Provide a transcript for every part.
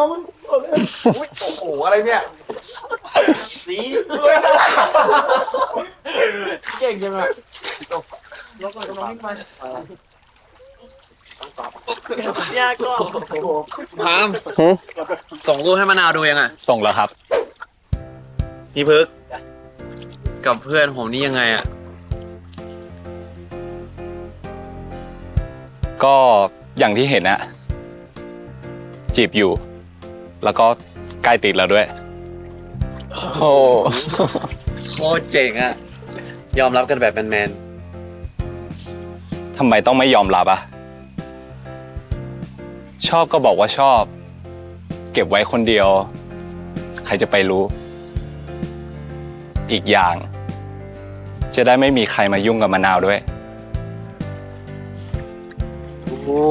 อุ๊ยโอ้โหอะไรเนี่ยสีเก่งจังอะแล้วก็น้องมายากก็พามส่งรูปให้มะนาวดูยังอะ ส่งแล้วครับ พี่พึก กับเพื่อนผมนี่ยังไงอะ ก็อย่างที่เห็นอะจีบอยู่ แล้วก็ใกล้ติดแล้วด้วย โอ้โคตรเจ๋งอะยอมรับกันแบบแมนทำไมต้องไม่ยอมรับอะชอบก็บอกว่าชอบ เก็บไว้คนเดียว ใครจะไปรู้ อีกอย่าง จะได้ไม่มีใครมายุ่งกับมะนาวด้วย ๆโอ้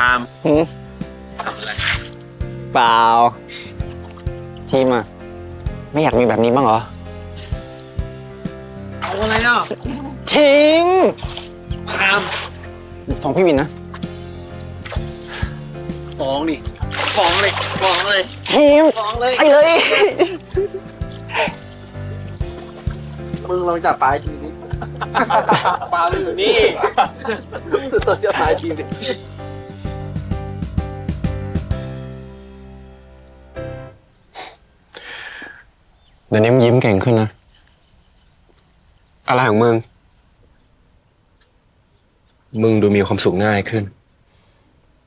พามหืมทำอะไรเปล่า ทีมอะไม่อยากมีแบบนี้บ้างเหรอ เอาอะไรอะทิ้งพามฟ้องพี่วินนะ ฟ้องดิฟ้องเลยฟ้องเลยทีมฟ้องเลยไปเลย มึงลองจับปลายทีนี้ปาอยู่นี่ตัวจะปลายทีนี้ เดี๋ยวนี้มึงยิ้มเก่งขึ้นนะ อะไรของมึง มึงดูมีความสุขง่ายขึ้น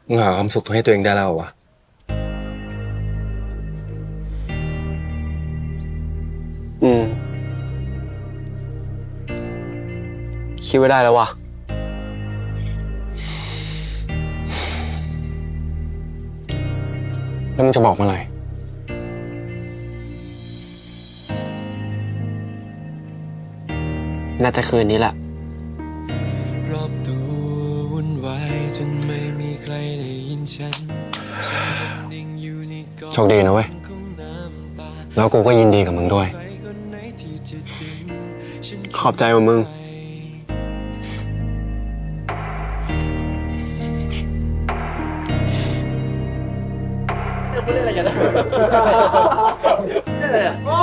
มึงหาความสุขให้ตัวเองได้แล้วเหรอวะ อืม คิดไว้ได้แล้วว่ะแล้วมึงจะบอกเมื่อไหร่ น่าจะคืนนี้แหละรอบตัววุ่นวายจนไม่มีใครได้ยินฉันฉันยังนิ่งอยู่ในกองโชคดีนะเว้ยของน้ำตาแล้วกูก็ยินดีกับมึงด้วยใครคนไหนที่จะดึงฉันขอบใจว่ะมึงไปไม่เล่นอะไรกันนะเล่นอะไรอะโอ้